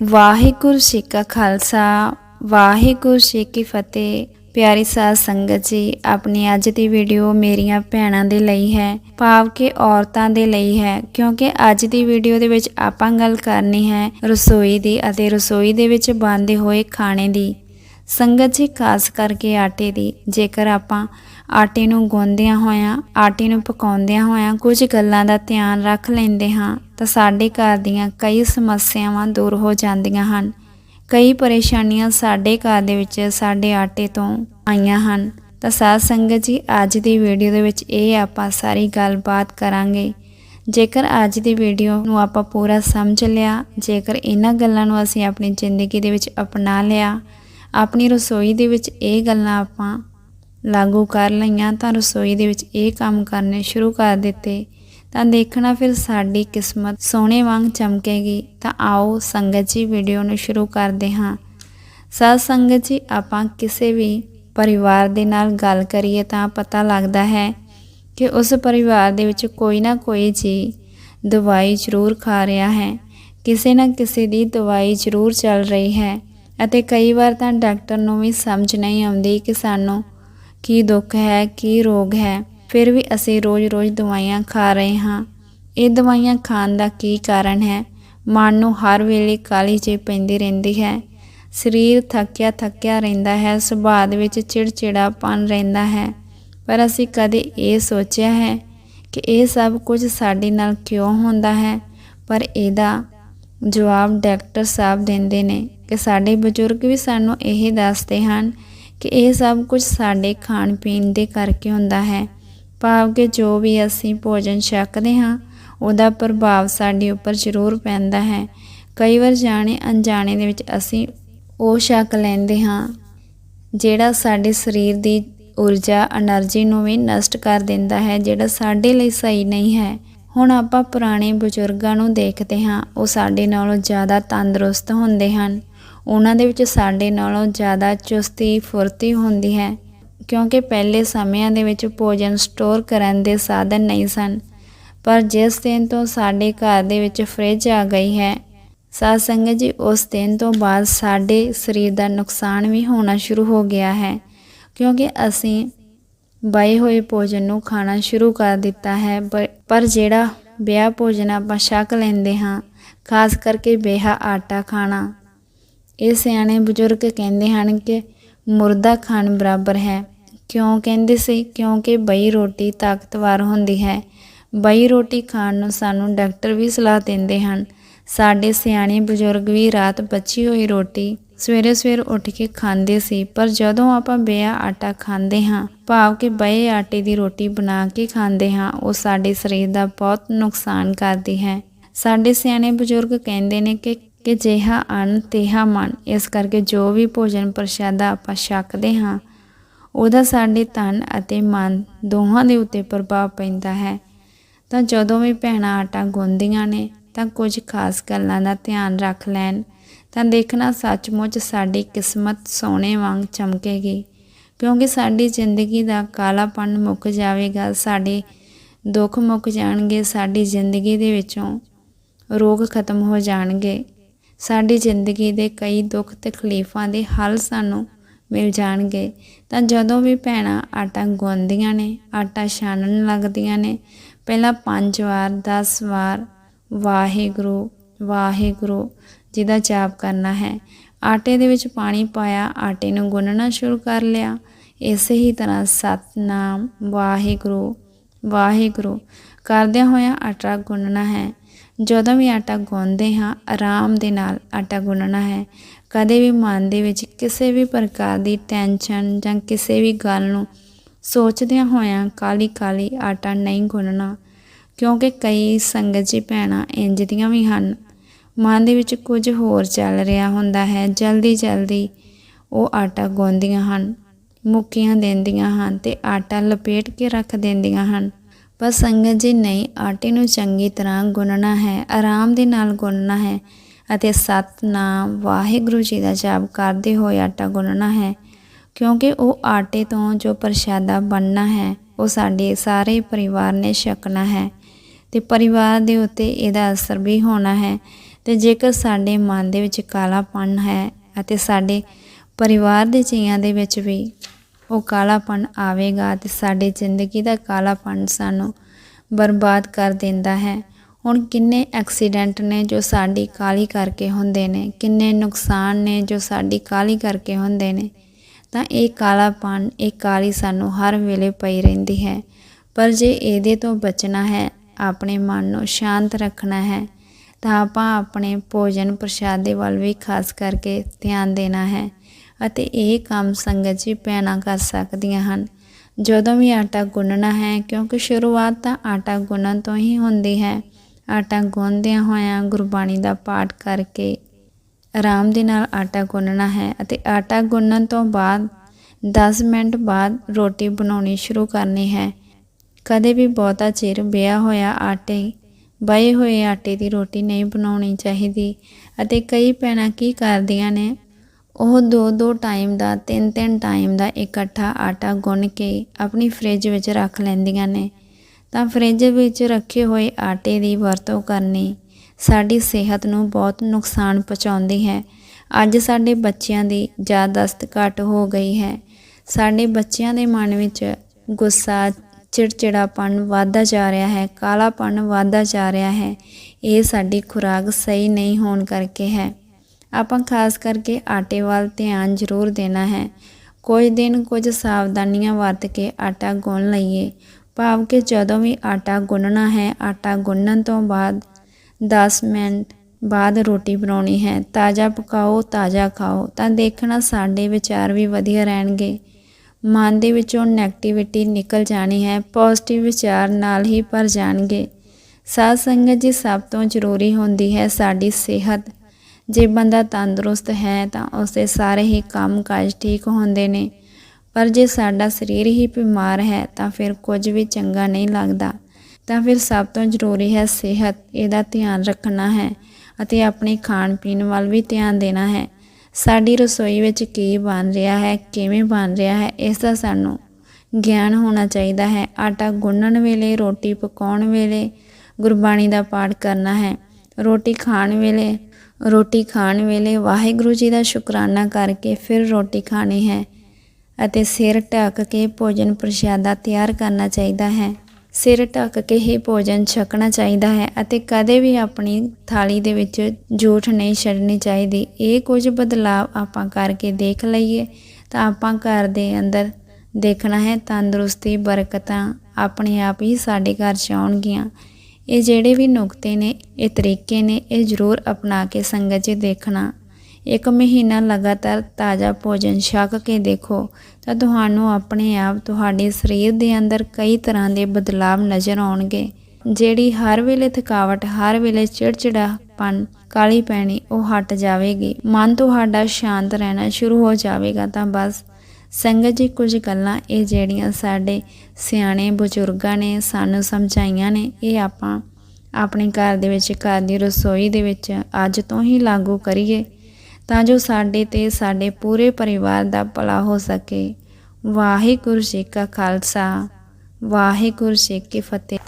ਵਾਹਿਗੁਰੂ ਜੀ ਕਾ ਖਾਲਸਾ, ਵਾਹਿਗੁਰੂ ਜੀ ਕੀ ਫਤਿਹ। ਪਿਆਰੀ ਸਾਧ ਸੰਗਤ ਜੀ, ਆਪਣੀ ਅੱਜ ਦੀ ਵੀਡੀਓ ਮੇਰੀਆਂ ਭੈਣਾਂ ਦੇ ਲਈ ਹੈ, ਭਾਵ ਕਿ ਔਰਤਾਂ ਦੇ ਲਈ ਹੈ, ਕਿਉਂਕਿ ਅੱਜ ਦੀ ਵੀਡੀਓ ਦੇ ਵਿੱਚ ਆਪਾਂ ਗੱਲ ਕਰਨੀ ਹੈ ਰਸੋਈ ਦੀ ਅਤੇ ਰਸੋਈ ਦੇ ਵਿੱਚ ਬਣਦੇ ਹੋਏ ਖਾਣੇ ਦੀ। ਸੰਗਤ ਜੀ, ਖਾਸ ਕਰਕੇ ਆਟੇ ਦੀ, ਜੇਕਰ ਆਪਾਂ ਆਟੇ ਨੂੰ ਗੁੰਨਦਿਆਂ ਹੋਇਆਂ, ਆਟੇ ਨੂੰ ਪਕਾਉਂਦਿਆਂ ਹੋਇਆਂ ਕੁਝ ਗੱਲਾਂ ਦਾ ਧਿਆਨ ਰੱਖ ਲੈਂਦੇ ਹਾਂ ਤਾਂ ਸਾਡੇ ਘਰ ਦੀਆਂ ਕਈ ਸਮੱਸਿਆਵਾਂ ਦੂਰ ਹੋ ਜਾਂਦੀਆਂ ਹਨ। ਕਈ ਪਰੇਸ਼ਾਨੀਆਂ ਸਾਡੇ ਘਰ ਦੇ ਵਿੱਚ ਸਾਡੇ ਆਟੇ ਤੋਂ ਆਈਆਂ ਹਨ। ਤਾਂ ਸਾਧ ਸੰਗਤ ਜੀ, ਅੱਜ ਦੀ ਵੀਡੀਓ ਦੇ ਵਿੱਚ ਇਹ ਆਪਾਂ ਸਾਰੀ ਗੱਲਬਾਤ ਕਰਾਂਗੇ। ਜੇਕਰ ਅੱਜ ਦੀ ਵੀਡੀਓ ਨੂੰ ਆਪਾਂ ਪੂਰਾ ਸਮਝ ਲਿਆ, ਜੇਕਰ ਇਹਨਾਂ ਗੱਲਾਂ ਨੂੰ ਅਸੀਂ ਆਪਣੀ ਜ਼ਿੰਦਗੀ ਦੇ ਵਿੱਚ ਅਪਣਾ ਲਿਆ, ਆਪਣੀ ਰਸੋਈ ਦੇ ਵਿੱਚ ਇਹ ਗੱਲਾਂ ਆਪਾਂ ਲਾਗੂ ਕਰ ਲਈਆਂ ਤਾਂ ਰਸੋਈ ਦੇ ਵਿੱਚ ਇਹ ਕੰਮ ਕਰਨੇ ਸ਼ੁਰੂ ਕਰ ਦਿੱਤੇ। ਤਾਂ ਦੇਖਣਾ ਫਿਰ ਸਾਡੀ ਕਿਸਮਤ ਸੋਹਣੇ ਵਾਂਗ ਚਮਕੇਗੀ। ਤਾਂ ਆਓ ਸੰਗਤ ਜੀ ਵੀਡੀਓ ਨੂੰ ਸ਼ੁਰੂ ਕਰਦੇ ਹਾਂ। ਸਾਧ ਸੰਗਤ ਜੀ, ਆਪਾਂ ਕਿਸੇ ਵੀ ਪਰਿਵਾਰ ਦੇ ਨਾਲ ਗੱਲ ਕਰੀਏ ਤਾਂ ਪਤਾ ਲੱਗਦਾ ਹੈ ਕਿ ਉਸ ਪਰਿਵਾਰ ਦੇ ਵਿੱਚ ਕੋਈ ਨਾ ਕੋਈ ਜੀ ਦਵਾਈ ਜ਼ਰੂਰ ਖਾ ਰਿਹਾ ਹੈ। ਕਿਸੇ ਨਾ ਕਿਸੇ ਦੀ ਦਵਾਈ ਜ਼ਰੂਰ ਚੱਲ ਰਹੀ ਹੈ ਅਤੇ ਕਈ ਵਾਰ ਤਾਂ ਡਾਕਟਰ ਨੂੰ ਵੀ ਸਮਝ ਨਹੀਂ ਆਉਂਦੀ ਕਿ ਸਾਨੂੰ ਕੀ ਦੁੱਖ ਹੈ, ਕੀ ਰੋਗ ਹੈ, ਫਿਰ ਵੀ ਅਸੀਂ ਰੋਜ਼-ਰੋਜ਼ ਦਵਾਈਆਂ ਖਾ ਰਹੇ ਹਾਂ। ਇਹ ਦਵਾਈਆਂ ਖਾਣ ਦਾ ਕੀ ਕਾਰਨ ਹੈ? ਮਨ ਨੂੰ ਹਰ ਵੇਲੇ ਕਾਲੀ ਜੇ ਪੈਂਦੀ ਰਹਿੰਦੀ ਹੈ। ਸਰੀਰ ਥੱਕਿਆ ਥੱਕਿਆ ਰਹਿੰਦਾ ਹੈ, ਸੁਭਾਅ ਦੇ ਵਿੱਚ ਚਿੜਚਿੜਾਪਨ ਰਹਿੰਦਾ ਹੈ। ਪਰ ਅਸੀਂ ਕਦੇ ਇਹ ਸੋਚਿਆ ਹੈ ਕਿ ਇਹ ਸਭ ਕੁਝ ਸਾਡੇ ਨਾਲ ਕਿਉਂ ਹੁੰਦਾ ਹੈ? ਪਰ ਇਹਦਾ ਜਵਾਬ ਡਾਕਟਰ ਸਾਹਿਬ ਦਿੰਦੇ ਨੇ ਕਿ ਸਾਡੇ ਬਜ਼ੁਰਗ ਵੀ ਸਾਨੂੰ ਇਹ ਦੱਸਦੇ ਹਨ ਕਿ ਇਹ ਸਭ ਕੁਝ ਸਾਡੇ ਖਾਣ ਪੀਣ ਦੇ ਕਰਕੇ ਹੁੰਦਾ ਹੈ। ਭਾਵ ਕਿ ਜੋ ਵੀ ਅਸੀਂ ਭੋਜਨ ਛਕਦੇ ਹਾਂ, ਉਹਦਾ ਪ੍ਰਭਾਵ ਸਾਡੇ ਉੱਪਰ ਜ਼ਰੂਰ ਪੈਂਦਾ ਹੈ। ਕਈ ਵਾਰ ਜਾਣੇ ਅਣਜਾਣੇ ਦੇ ਵਿੱਚ ਅਸੀਂ ਉਹ ਛਕ ਲੈਂਦੇ ਹਾਂ, ਜਿਹੜਾ ਸਾਡੇ ਸਰੀਰ ਦੀ ਊਰਜਾ એનર્ਜੀ ਨੂੰ ਵੀ ਨਸ਼ਟ ਕਰ ਦਿੰਦਾ ਹੈ, ਜਿਹੜਾ ਸਾਡੇ ਲਈ ਸਹੀ ਨਹੀਂ ਹੈ। ਹੁਣ ਆਪਾਂ ਪੁਰਾਣੇ ਬਜ਼ੁਰਗਾਂ ਨੂੰ ਦੇਖਦੇ ਹਾਂ, ਉਹ ਸਾਡੇ ਨਾਲੋਂ ਜ਼ਿਆਦਾ ਤੰਦਰੁਸਤ ਹੁੰਦੇ ਹਨ। ਉਹਨਾਂ ਦੇ ਵਿੱਚ ਸਾਡੇ ਨਾਲੋਂ ਜ਼ਿਆਦਾ ਚੁਸਤੀ, ਫੁਰਤੀ ਹੁੰਦੀ ਹੈ, ਕਿਉਂਕਿ ਪਹਿਲੇ ਸਮਿਆਂ ਦੇ ਵਿੱਚ ਭੋਜਨ ਸਟੋਰ ਕਰਨ ਦੇ ਸਾਧਨ ਨਹੀਂ ਸਨ। ਪਰ ਜਿਸ ਦਿਨ ਤੋਂ ਸਾਡੇ ਘਰ ਦੇ ਵਿੱਚ ਫ੍ਰਿਜ ਆ ਗਈ ਹੈ ਸਾਧ ਸੰਗਤ ਜੀ, ਉਸ ਦਿਨ ਤੋਂ ਬਾਅਦ ਸਾਡੇ ਸਰੀਰ ਦਾ ਨੁਕਸਾਨ ਵੀ ਹੋਣਾ ਸ਼ੁਰੂ ਹੋ ਗਿਆ ਹੈ, ਕਿਉਂਕਿ ਅਸੀਂ ਬਏ ਹੋਏ ਭੋਜਨ ਨੂੰ ਖਾਣਾ ਸ਼ੁਰੂ ਕਰ ਦਿੱਤਾ ਹੈ। ਪਰ ਜਿਹੜਾ ਵਿਆਹ ਭੋਜਨ ਆਪਾਂ ਛਕ ਲੈਂਦੇ ਹਾਂ, ਖਾਸ ਕਰਕੇ ਬੇਹਾ ਆਟਾ ਖਾਣਾ ਇਹ ਸਿਆਣੇ ਬਜ਼ੁਰਗ ਕਹਿੰਦੇ ਹਨ ਕਿ ਮੁਰਦਾ ਖਾਣ ਬਰਾਬਰ ਹੈ। ਕਿਉਂ ਕਹਿੰਦੇ ਸੀ? ਕਿਉਂਕਿ ਬਈ ਰੋਟੀ ਤਾਕਤਵਰ ਹੁੰਦੀ ਹੈ। ਬਈ ਰੋਟੀ ਖਾਣ ਨੂੰ ਸਾਨੂੰ ਡਾਕਟਰ ਵੀ ਸਲਾਹ ਦਿੰਦੇ ਹਨ। ਸਾਡੇ ਸਿਆਣੇ ਬਜ਼ੁਰਗ ਵੀ ਰਾਤ ਬਚੀ ਹੋਈ ਰੋਟੀ ਸਵੇਰੇ ਸਵੇਰ ਉੱਠ ਕੇ ਖਾਂਦੇ ਸੀ, ਪਰ ਜਦੋਂ ਆਪਾਂ ਬੇਆ ਆਟਾ ਖਾਂਦੇ ਹਾਂ, ਭਾਵ ਕਿ ਬਏ ਆਟੇ ਦੀ ਰੋਟੀ ਬਣਾ ਕੇ ਖਾਂਦੇ ਹਾਂ, ਉਹ ਸਾਡੇ ਸਰੀਰ ਦਾ ਬਹੁਤ ਨੁਕਸਾਨ ਕਰਦੀ ਹੈ। ਸਾਡੇ ਸਿਆਣੇ ਬਜ਼ੁਰਗ ਕਹਿੰਦੇ ਨੇ ਕਿ ਕਿ ਜਿਹਾ ਅਨ ਤੇਹਾ ਮਨ, ਇਸ ਕਰਕੇ ਜੋ ਵੀ ਭੋਜਨ ਪ੍ਰਸ਼ਾਦਾ ਆਪਾਂ ਛਕਦੇ ਹਾਂ, ਉਹਦਾ ਸਾਡੇ ਤਨ ਅਤੇ ਮਨ ਦੋਹਾਂ ਦੇ ਉੱਤੇ ਪ੍ਰਭਾਵ ਪੈਂਦਾ ਹੈ। ਤਾਂ ਜਦੋਂ ਵੀ ਭੈਣਾਂ ਆਟਾ ਗੁੰਦੀਆਂ ਨੇ, ਤਾਂ ਕੁਝ ਖਾਸ ਗੱਲਾਂ ਦਾ ਧਿਆਨ ਰੱਖ ਲੈਣ। ਤਾਂ ਦੇਖਣਾ ਸੱਚਮੁੱਚ ਸਾਡੀ ਕਿਸਮਤ ਸੋਨੇ ਵਾਂਗ ਚਮਕੇਗੀ, ਕਿਉਂਕਿ ਸਾਡੀ ਜ਼ਿੰਦਗੀ ਦਾ ਕਾਲਾਪਨ ਮੁੱਕ ਜਾਵੇਗਾ, ਸਾਡੇ ਦੁੱਖ ਮੁੱਕ ਜਾਣਗੇ, ਸਾਡੀ ਜ਼ਿੰਦਗੀ ਦੇ ਵਿੱਚੋਂ ਰੋਗ ਖਤਮ ਹੋ ਜਾਣਗੇ। ਸਾਡੀ ਜ਼ਿੰਦਗੀ ਦੇ ਕਈ ਦੁੱਖ ਤਕਲੀਫਾਂ ਦੇ ਹੱਲ ਸਾਨੂੰ ਮਿਲ ਜਾਣਗੇ। ਤਾਂ ਜਦੋਂ ਵੀ ਭੈਣਾਂ ਆਟਾ ਗੁੰਨਦੀਆਂ ਨੇ, ਆਟਾ ਛਾਣਨ ਲੱਗਦੀਆਂ ਨੇ, ਪਹਿਲਾਂ 5 ਵਾਰ 10 ਵਾਰ ਵਾਹਿਗੁਰੂ ਵਾਹਿਗੁਰੂ ਜਿਹਦਾ ਜਾਪ ਕਰਨਾ ਹੈ। ਆਟੇ ਦੇ ਵਿੱਚ ਪਾਣੀ ਪਾਇਆ, ਆਟੇ ਨੂੰ ਗੁੰਨਣਾ ਸ਼ੁਰੂ ਕਰ ਲਿਆ। ਇਸੇ ਹੀ ਤਰ੍ਹਾਂ ਸਤਨਾਮ, ਵਾਹਿਗੁਰੂ ਵਾਹਿਗੁਰੂ ਕਰਦਿਆਂ ਹੋਇਆਂ ਆਟਾ ਗੁੰਨਣਾ ਹੈ। ਜਦੋਂ ਵੀ ਆਟਾ ਗੁੰਨਦੇ ਹਾਂ, ਆਰਾਮ ਦੇ ਨਾਲ ਆਟਾ ਗੁੰਨਣਾ ਹੈ। ਕਦੇ ਵੀ ਮਨ ਦੇ ਵਿੱਚ ਕਿਸੇ ਵੀ ਪ੍ਰਕਾਰ ਦੀ ਟੈਨਸ਼ਨ ਜਾਂ ਕਿਸੇ ਵੀ ਗੱਲ ਨੂੰ ਸੋਚਦਿਆਂ ਹੋਇਆਂ ਕਾਲੀ ਕਾਲੀ ਆਟਾ ਨਹੀਂ ਗੁੰਨਣਾ, ਕਿਉਂਕਿ ਕਈ ਸੰਗਤ ਜੀ ਭੈਣਾਂ ਇੰਜ ਦੀਆਂ ਵੀ ਹਨ। ਮਨ ਦੇ ਵਿੱਚ ਕੁਝ ਹੋਰ ਚੱਲ ਰਿਹਾ ਹੁੰਦਾ ਹੈ ਜਲਦੀ ਜਲਦੀ ਉਹ ਆਟਾ ਗੁੰਨਦੀਆਂ ਹਨ, ਮੁੱਕੀਆਂ ਦਿੰਦੀਆਂ ਹਨ ਤੇ ਆਟਾ ਲਪੇਟ ਕੇ ਰੱਖ ਦਿੰਦੀਆਂ ਹਨ। ਪਰ ਸੰਗਤ ਜੀ ਨਹੀਂ, ਆਟੇ ਨੂੰ ਚੰਗੀ ਤਰ੍ਹਾਂ ਗੁੰਨਣਾ ਹੈ, ਆਰਾਮ ਦੇ ਨਾਲ ਗੁੰਨਣਾ ਹੈ ਅਤੇ ਸਤਨਾਮ ਵਾਹਿਗੁਰੂ ਜੀ ਦਾ ਜਾਪ ਕਰਦੇ ਹੋਏ ਆਟਾ ਗੁੰਨਣਾ ਹੈ। ਕਿਉਂਕਿ ਉਹ ਆਟੇ ਤੋਂ ਜੋ ਪ੍ਰਸ਼ਾਦਾ ਬਣਨਾ ਹੈ, ਉਹ ਸਾਡੇ ਸਾਰੇ ਪਰਿਵਾਰ ਨੇ ਛਕਣਾ ਹੈ ਤੇ ਪਰਿਵਾਰ ਦੇ ਉੱਤੇ ਇਹਦਾ ਅਸਰ ਵੀ ਹੋਣਾ ਹੈ ਤੇ ਜੇਕਰ ਸਾਡੇ ਮਨ ਦੇ ਵਿੱਚ ਕਾਲਾਪਨ ਹੈ ਅਤੇ ਸਾਡੇ ਪਰਿਵਾਰ ਦੇ ਜੀਆਂ ਦੇ ਵਿੱਚ ਵੀ ਉਹ ਕਾਲਾਪਨ ਆਵੇਗਾ ਤੇ ਸਾਡੀ ਜ਼ਿੰਦਗੀ ਦਾ ਕਾਲਾਪਨ ਸਾਨੂੰ ਬਰਬਾਦ ਕਰ ਦਿੰਦਾ ਹੈ। ਹੁਣ ਕਿੰਨੇ ਐਕਸੀਡੈਂਟ ਨੇ ਜੋ ਸਾਡੀ ਕਾਲੀ ਕਰਕੇ ਹੁੰਦੇ ਨੇ, ਕਿੰਨੇ ਨੁਕਸਾਨ ਨੇ ਜੋ ਸਾਡੀ ਕਾਲੀ ਕਰਕੇ ਹੁੰਦੇ ਨੇ। ਤਾਂ ਇਹ ਕਾਲਾਪਨ ਇਹ ਕਾਲੀ ਸਾਨੂੰ ਹਰ ਵੇਲੇ ਪਈ ਰਹਿੰਦੀ ਹੈ। ਪਰ ਜੇ ਇਹਦੇ ਤੋਂ ਬਚਣਾ ਹੈ, ਆਪਣੇ ਮਨ ਨੂੰ ਸ਼ਾਂਤ ਰੱਖਣਾ ਹੈ, ਤਾਂ ਆਪਾਂ ਆਪਣੇ ਭੋਜਨ ਪ੍ਰਸ਼ਾਦੇ ਵੱਲ ਵੀ ਖਾਸ ਕਰਕੇ ਧਿਆਨ ਦੇਣਾ ਹੈ। ਅਤੇ ਇਹ ਕੰਮ ਸੰਗਤ ਜੀ ਭੈਣਾਂ ਕਰ ਸਕਦੀਆਂ ਹਨ। ਜਦੋਂ ਵੀ ਆਟਾ ਗੁੰਨਣਾ ਹੈ, ਕਿਉਂਕਿ ਸ਼ੁਰੂਆਤ ਤਾਂ ਆਟਾ ਗੁੰਨਣ ਤੋਂ ਹੀ ਹੁੰਦੀ ਹੈ। ਆਟਾ ਗੁੰਨਦਿਆਂ ਹੋਇਆਂ ਗੁਰਬਾਣੀ ਦਾ ਪਾਠ ਕਰਕੇ ਆਰਾਮ ਦੇ ਨਾਲ ਆਟਾ ਗੁੰਨਣਾ ਹੈ ਅਤੇ ਆਟਾ ਗੁੰਨਣ ਤੋਂ ਬਾਅਦ 10 ਮਿੰਟ ਬਾਅਦ ਰੋਟੀ ਬਣਾਉਣੀ ਸ਼ੁਰੂ ਕਰਨੀ ਹੈ। ਕਦੇ ਵੀ ਬਹੁਤਾ ਚਿਰ ਬਿਆ ਹੋਇਆ ਆਟੇ, ਬਏ ਹੋਏ ਆਟੇ ਦੀ ਰੋਟੀ ਨਹੀਂ ਬਣਾਉਣੀ ਚਾਹੀਦੀ। ਅਤੇ ਕਈ ਭੈਣਾਂ ਕੀ ਕਰਦੀਆਂ ਨੇ ਉਹ ਦੋ ਦੋ ਟਾਈਮ ਦਾ, ਤਿੰਨ ਤਿੰਨ ਟਾਈਮ ਦਾ ਇਕੱਠਾ ਆਟਾ ਗੁੰਨ ਕੇ ਆਪਣੀ ਫ੍ਰਿਜ ਵਿੱਚ ਰੱਖ ਲੈਂਦੀਆਂ ਨੇ। ਤਾਂ ਫ੍ਰਿਜ ਵਿੱਚ ਰੱਖੇ ਹੋਏ ਆਟੇ ਦੀ ਵਰਤੋਂ ਕਰਨੀ ਸਾਡੀ ਸਿਹਤ ਨੂੰ ਬਹੁਤ ਨੁਕਸਾਨ ਪਹੁੰਚਾਉਂਦੀ ਹੈ। ਅੱਜ ਸਾਡੇ ਬੱਚਿਆਂ ਦੀ ਯਾਦਾਸ਼ਤ ਘੱਟ ਹੋ ਗਈ ਹੈ। ਸਾਡੇ ਬੱਚਿਆਂ ਦੇ ਮਨ ਵਿੱਚ ਗੁੱਸਾ, ਚਿੜਚਿੜਾਪਨ ਵਧਦਾ ਜਾ ਰਿਹਾ ਹੈ, ਕਾਲਾਪਨ ਵਧਦਾ ਜਾ ਰਿਹਾ ਹੈ। ਇਹ ਸਾਡੀ ਖੁਰਾਕ ਸਹੀ ਨਹੀਂ ਹੋਣ ਕਰਕੇ ਹੈ। ਆਪਾਂ ਖਾਸ ਕਰਕੇ ਆਟੇ ਵੱਲ ਧਿਆਨ ਜ਼ਰੂਰ ਦੇਣਾ ਹੈ। ਕੁਝ ਦਿਨ ਕੁਝ ਸਾਵਧਾਨੀਆਂ ਵਰਤ ਕੇ ਆਟਾ ਗੁੰਨ ਲਈਏ। ਭਾਵ ਕਿ ਜਦੋਂ ਵੀ ਆਟਾ ਗੁੰਨਣਾ ਹੈ, ਆਟਾ ਗੁੰਨਣ ਤੋਂ ਬਾਅਦ 10 ਮਿੰਟ ਬਾਅਦ ਰੋਟੀ ਬਣਾਉਣੀ ਹੈ। ਤਾਜ਼ਾ ਪਕਾਓ, ਤਾਜ਼ਾ ਖਾਓ, ਤਾਂ ਦੇਖਣਾ ਸਾਡੇ ਵਿਚਾਰ ਵੀ ਵਧੀਆ ਰਹਿਣਗੇ। ਮਨ ਦੇ ਵਿੱਚੋਂ ਨੈਗੇਟਿਵਿਟੀ ਨਿਕਲ ਜਾਣੀ ਹੈ ਪੋਜ਼ਿਟਿਵ ਵਿਚਾਰ ਨਾਲ ਹੀ ਭਰ ਜਾਣਗੇ। ਸਾਧ ਸੰਗਤ ਜੀ ਸਭ ਤੋਂ ਜ਼ਰੂਰੀ ਹੁੰਦੀ ਹੈ ਸਾਡੀ ਸਿਹਤ। ਜੇ ਬੰਦਾ ਤੰਦਰੁਸਤ ਹੈ ਤਾਂ ਉਸਦੇ ਸਾਰੇ ਹੀ ਕੰਮ ਕਾਜ ਠੀਕ ਹੁੰਦੇ ਨੇ। ਪਰ ਜੇ ਸਾਡਾ ਸਰੀਰ ਹੀ ਬਿਮਾਰ ਹੈ ਤਾਂ ਫਿਰ ਕੁਝ ਵੀ ਚੰਗਾ ਨਹੀਂ ਲੱਗਦਾ। ਤਾਂ ਫਿਰ ਸਭ ਤੋਂ ਜ਼ਰੂਰੀ ਹੈ ਸਿਹਤ, ਇਹਦਾ ਧਿਆਨ ਰੱਖਣਾ ਹੈ ਅਤੇ ਆਪਣੇ ਖਾਣ ਪੀਣ ਵੱਲ ਵੀ ਧਿਆਨ ਦੇਣਾ ਹੈ। ਸਾਡੀ ਰਸੋਈ ਵਿੱਚ ਕੀ ਬਣ ਰਿਹਾ ਹੈ, ਕਿਵੇਂ ਬਣ ਰਿਹਾ ਹੈ, ਇਸ ਦਾ ਸਾਨੂੰ ਗਿਆਨ ਹੋਣਾ ਚਾਹੀਦਾ ਹੈ। ਆਟਾ ਗੁੰਨਣ ਵੇਲੇ, ਰੋਟੀ ਪਕਾਉਣ ਵੇਲੇ ਗੁਰਬਾਣੀ ਦਾ ਪਾਠ ਕਰਨਾ ਹੈ। ਰੋਟੀ ਖਾਣ ਵੇਲੇ ਰੋਟੀ ਖਾਣ ਵੇਲੇ ਵਾਹਿਗੁਰੂ ਜੀ ਦਾ ਸ਼ੁਕਰਾਨਾ ਕਰਕੇ ਫਿਰ ਰੋਟੀ ਖਾਣੀ ਹੈ ਅਤੇ ਸਿਰ ਢੱਕ ਕੇ ਭੋਜਨ ਪ੍ਰਸ਼ਾਦਾ ਤਿਆਰ ਕਰਨਾ ਚਾਹੀਦਾ ਹੈ। ਸਿਰ ਢੱਕ ਕੇ ਹੀ ਭੋਜਨ ਛਕਣਾ ਚਾਹੀਦਾ ਹੈ ਅਤੇ ਕਦੇ ਵੀ ਆਪਣੀ ਥਾਲੀ ਦੇ ਵਿੱਚ ਜੂਠ ਨਹੀਂ ਛੱਡਣੀ ਚਾਹੀਦੀ। ਇਹ ਕੁਝ ਬਦਲਾਵ ਆਪਾਂ ਕਰਕੇ ਦੇਖ ਲਈਏ ਤਾਂ ਆਪਾਂ ਘਰ ਦੇ ਅੰਦਰ ਦੇਖਣਾ ਹੈ ਤੰਦਰੁਸਤੀ, ਬਰਕਤਾਂ ਆਪਣੇ ਆਪ ਹੀ ਸਾਡੇ ਘਰ 'ਚ ਆਉਣਗੀਆਂ। ਇਹ ਜਿਹੜੇ ਵੀ ਨੁਕਤੇ ਨੇ, ਇਹ ਤਰੀਕੇ ਨੇ, ਇਹ ਜ਼ਰੂਰ ਅਪਣਾ ਕੇ ਸੰਗਤ 'ਚ ਦੇਖਣਾ। ਇੱਕ ਮਹੀਨਾ ਲਗਾਤਾਰ ਤਾਜ਼ਾ ਭੋਜਨ ਛਕ ਕੇ ਦੇਖੋ, ਤਾਂ ਤੁਹਾਨੂੰ ਆਪਣੇ ਆਪ, ਤੁਹਾਡੇ ਸਰੀਰ ਦੇ ਅੰਦਰ ਕਈ ਤਰ੍ਹਾਂ ਦੇ ਬਦਲਾਵ ਨਜ਼ਰ ਆਉਣਗੇ। ਜਿਹੜੀ ਹਰ ਵੇਲੇ ਥਕਾਵਟ, ਹਰ ਵੇਲੇ ਚਿੜਚਿੜਾਪਨ ਕਾਲੀ ਪੈਣੀ, ਉਹ ਹਟ ਜਾਵੇਗੀ। ਮਨ ਤੁਹਾਡਾ ਸ਼ਾਂਤ ਰਹਿਣਾ ਸ਼ੁਰੂ ਹੋ ਜਾਵੇਗਾ ਤਾਂ ਬਸ। ਸੰਗਤ ਜੀ, ਕੁਝ ਗੱਲਾਂ ਇਹ ਜਿਹੜੀਆਂ ਸਾਡੇ ਸਿਆਣੇ ਬਜ਼ੁਰਗਾਂ ਨੇ, ਸਾਨੂੰ ਸਮਝਾਈਆਂ ਨੇ, ਇਹ ਆਪਾਂ ਆਪਣੇ ਘਰ ਦੇ ਵਿੱਚ, ਘਰ ਦੀ ਰਸੋਈ ਦੇ ਵਿੱਚ ਅੱਜ ਤੋਂ ਹੀ ਲਾਗੂ ਕਰੀਏ, ਤਾਂ ਜੋ ਸਾਡੇ ਤੇ ਸਾਡੇ ਪੂਰੇ ਪਰਿਵਾਰ ਦਾ ਭਲਾ ਹੋ ਸਕੇ। ਵਾਹਿਗੁਰੂ ਜੀ ਕਾ ਖਾਲਸਾ, ਵਾਹਿਗੁਰੂ ਜੀ ਕੀ ਫਤਿਹ।